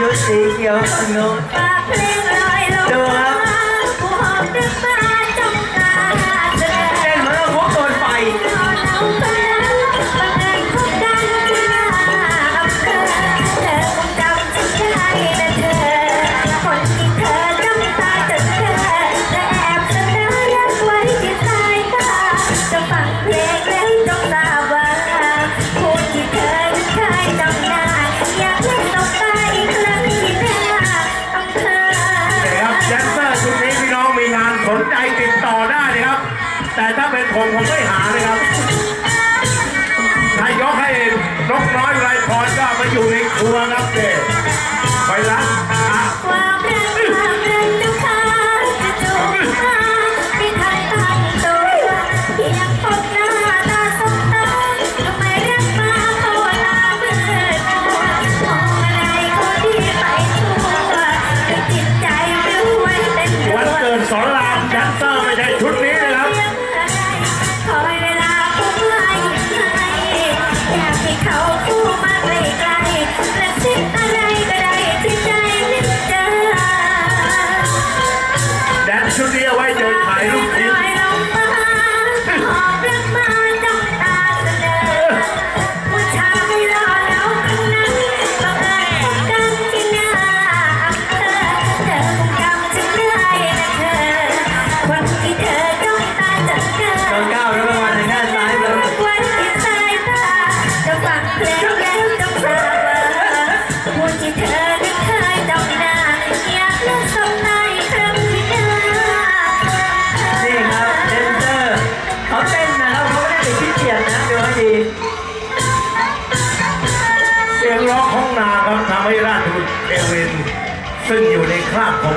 your city of snow. ใจติดต่อได้นะครับ แต่ถ้าเป็นผมผมไม่หาเลยครับนายกให้นกน้อยไรพรก็มาอยู่ในครัวครับเด็กไปละ เนี่ครับเดนเซอร์เขาเต้นนะครับเขาไม่ได้เป็นขี้เกียจนะดูให้ดีเสียงร้องของนาครับทำให้ราชบุตรเอเวนซึ่งอยู่ในคราบของ